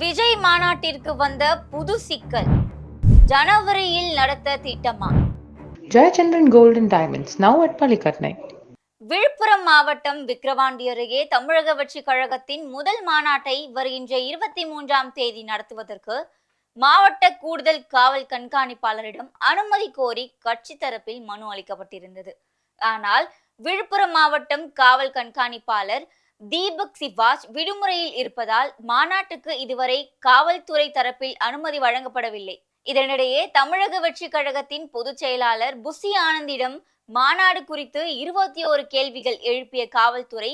விஜய் மாநாட்டிற்கு வந்த புது சிக்கல். ஜனவரியில் நடத்த திட்டமா? Gold and Diamonds, now at Palikatnai. Villupuram மாவட்டம் விக்கிரவாண்டி அருகே தமிழக வெற்றி கழகத்தின் முதல் மாநாட்டை வருகின்ற இருபத்தி மூன்றாம் தேதி நடத்துவதற்கு மாவட்ட கூடுதல் காவல் கண்காணிப்பாளரிடம் அனுமதி கோரி கட்சி தரப்பில் மனு அளிக்கப்பட்டிருந்தது. ஆனால் விழுப்புரம் மாவட்டம் காவல் கண்காணிப்பாளர் தீபக் சிவாஜ் விடுமுறையில் இருப்பதால் மாநாட்டுக்கு இதுவரை காவல்துறை தரப்பில் அனுமதி வழங்கப்படவில்லை. இதனிடையே தமிழக வெற்றி கழகத்தின் பொதுச் செயலாளர் புசி ஆனந்திடம் மாநாடு குறித்து இருபத்தி ஓரு கேள்விகள் எழுப்பிய காவல்துறை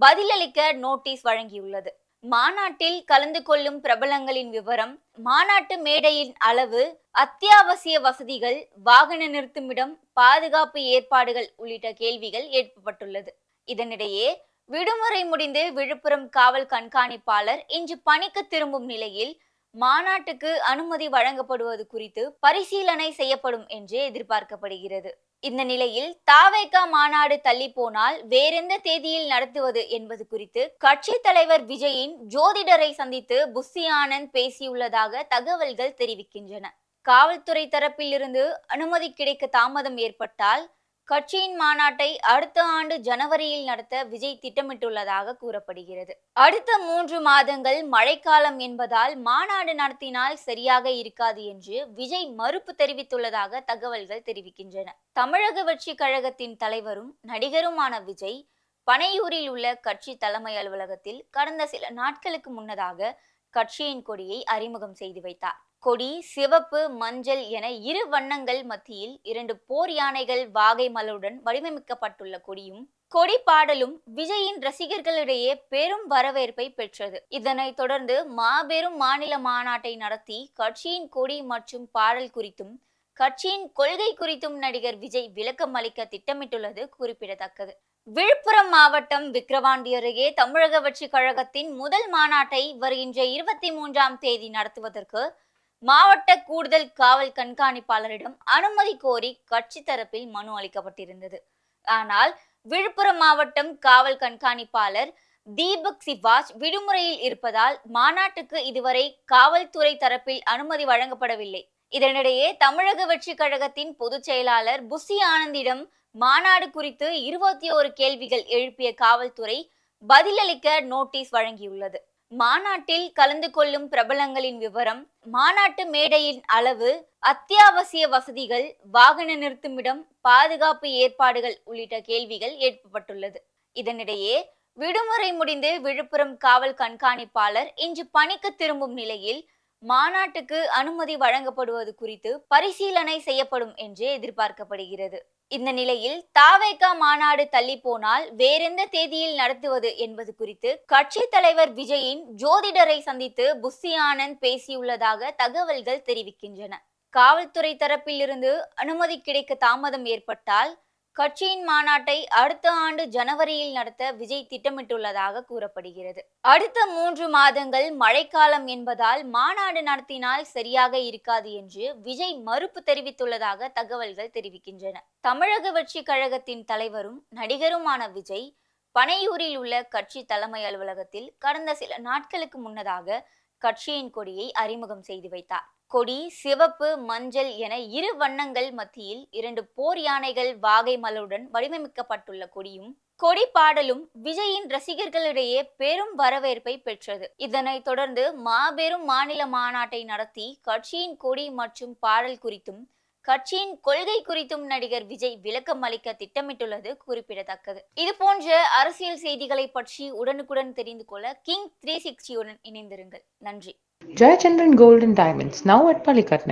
பதிலளிக்க நோட்டீஸ் வழங்கியுள்ளது. மாநாட்டில் கலந்து கொள்ளும் பிரபலங்களின் விவரம் மாநாட்டு மேடையின் அளவு அத்தியாவசிய வசதிகள் வாகன நிறுத்துமிடம் பாதுகாப்பு ஏற்பாடுகள் உள்ளிட்ட கேள்விகள் எழுப்பப்பட்டுள்ளது. இதனிடையே விடுமுறை முடிந்து விழுப்புரம் காவல் கண்காணிப்பாளர் இன்று பணிக்கு திரும்பும் நிலையில் மாநாட்டுக்கு அனுமதி வழங்கப்படுவது குறித்து பரிசீலனை செய்யப்படும் என்று எதிர்பார்க்கப்படுகிறது. இந்த நிலையில் தாவேகா மாநாடு தள்ளி போனால் வேறெந்த தேதியில் நடத்துவது என்பது குறித்து கட்சி தலைவர் விஜயின் ஜோதிடரை சந்தித்து புஸ்ஸி ஆனந்த் பேசியுள்ளதாக தகவல்கள் தெரிவிக்கின்றன. காவல்துறை தரப்பிலிருந்து அனுமதி கிடைக்க தாமதம் ஏற்பட்டால் கட்சியின் மாநாட்டை அடுத்த ஆண்டு ஜனவரியில் நடத்த விஜய் திட்டமிட்டுள்ளதாக கூறப்படுகிறது. அடுத்த மூன்று மாதங்கள் மழைக்காலம் என்பதால் மாநாடு நடத்தினால் சரியாக இருக்காது என்று விஜய் மறுப்பு தெரிவித்துள்ளதாக தகவல்கள் தெரிவிக்கின்றன. தமிழக வெற்றி கழகத்தின் தலைவரும் நடிகருமான விஜய் பனையூரில் உள்ள கட்சி தலைமை அலுவலகத்தில் கடந்த சில நாட்களுக்கு முன்னதாக கட்சியின் கொடியை அறிமுகம் செய்து வைத்தார். கொடி சிவப்பு மஞ்சள் என இரு வண்ணங்கள் மத்தியில் இரண்டு போர் யானைகள் வாகை மலருடன் வடிவமைக்கப்பட்டுள்ள கொடியும் கொடி பாடலும் விஜயின் ரசிகர்களிடையே பெரும் வரவேற்பை பெற்றது. இதனைத் தொடர்ந்து மாபெரும் மாநில மாநாட்டை நடத்தி கட்சியின் கொடி மற்றும் பாடல் குறித்தும் கட்சியின் கொள்கை குறித்தும் நடிகர் விஜய் விளக்கம் அளிக்க திட்டமிட்டுள்ளது குறிப்பிடத்தக்கது. விழுப்புரம் மாவட்டம் விக்கிரவாண்டி அருகே தமிழக வெற்றி கழகத்தின் முதல் மாநாட்டை வருகின்ற இருபத்தி மூன்றாம் தேதி நடத்துவதற்கு மாவட்ட கூடுதல் காவல் கண்காணிப்பாளரிடம் அனுமதி கோரி கட்சி தரப்பில் மனு அளிக்கப்பட்டிருந்தது. ஆனால் விழுப்புரம் மாவட்டம் காவல் கண்காணிப்பாளர் தீபக் சிவாஜ் விடுமுறையில் இருப்பதால் மாநாட்டுக்கு இதுவரை காவல்துறை தரப்பில் அனுமதி வழங்கப்படவில்லை. இதனிடையே தமிழக வெற்றி கழகத்தின் பொதுச் செயலாளர் புசி ஆனந்திடம் மாநாடு குறித்து இருபத்தி ஓரு கேள்விகள் எழுப்பிய காவல்துறை பதிலளிக்க நோட்டீஸ் வழங்கியுள்ளது. மாநாட்டில் கலந்து கொள்ளும் பிரபலங்களின் விவரம் மாநாட்டு மேடையின் அளவு அத்தியாவசிய வசதிகள் வாகன நிறுத்துமிடம் பாதுகாப்பு ஏற்பாடுகள் உள்ளிட்ட கேள்விகள் எழுப்பப்பட்டுள்ளது. இதனிடையே விடுமுறை முடிந்து விழுப்புரம் காவல் கண்காணிப்பாளர் இன்று பணிக்கு திரும்பும் நிலையில் மாநாட்டுக்கு அனுமதி வழங்கப்படுவது குறித்து பரிசீலனை செய்யப்படும் என்று எதிர்பார்க்கப்படுகிறது. இந்த நிலையில் தாவேகா மாநாடு தள்ளி போனால் வேறெந்த தேதியில் நடத்துவது என்பது குறித்து கட்சி தலைவர் விஜயின் ஜோதிடரை சந்தித்து புஸ்ஸி ஆனந்த் பேசியுள்ளதாக தகவல்கள் தெரிவிக்கின்றன. காவல்துறை தரப்பிலிருந்து அனுமதி கிடைக்க தாமதம் ஏற்பட்டால் கட்சியின் மாநாட்டை அடுத்த ஆண்டு ஜனவரியில் நடத்த விஜய் திட்டமிட்டுள்ளதாக கூறப்படுகிறது. அடுத்த மூன்று மாதங்கள் மழைக்காலம் என்பதால் மாநாடு நடத்தினால் சரியாக இருக்காது என்று விஜய் மறுப்பு தெரிவித்துள்ளதாக தகவல்கள் தெரிவிக்கின்றன. தமிழக வெற்றி கழகத்தின் தலைவரும் நடிகருமான விஜய் பனையூரில் உள்ள கட்சி தலைமை அலுவலகத்தில் கடந்த சில நாட்களுக்கு முன்னதாக கட்சியின் கொடியை அறிமுகம் செய்து வைத்தார். கொடி சிவப்பு மஞ்சள் என இரு வண்ணங்கள் மத்தியில் இரண்டு போர் யானைகள் வாகை மலருடன் வடிவமைக்கப்பட்டுள்ள கொடியும் கொடி பாடலும் விஜயின் ரசிகர்களிடையே பெரும் வரவேற்பை பெற்றது. இதனைத் தொடர்ந்து மாபெரும் மாநில மாநாட்டை நடத்தி கட்சியின் கொடி மற்றும் பாடல் குறித்தும் கட்சியின் கொள்கை குறித்தும் நடிகர் விஜய் விளக்கம் அளிக்க திட்டமிட்டுள்ளது குறிப்பிடத்தக்கது. இது போன்ற அரசியல் செய்திகளை பற்றி உடனுக்குடன் தெரிந்து கொள்ள கிங் த்ரீ சிக்ஸ்டியுடன் இணைந்திருங்கள். நன்றி. Jayachandran golden diamonds now at at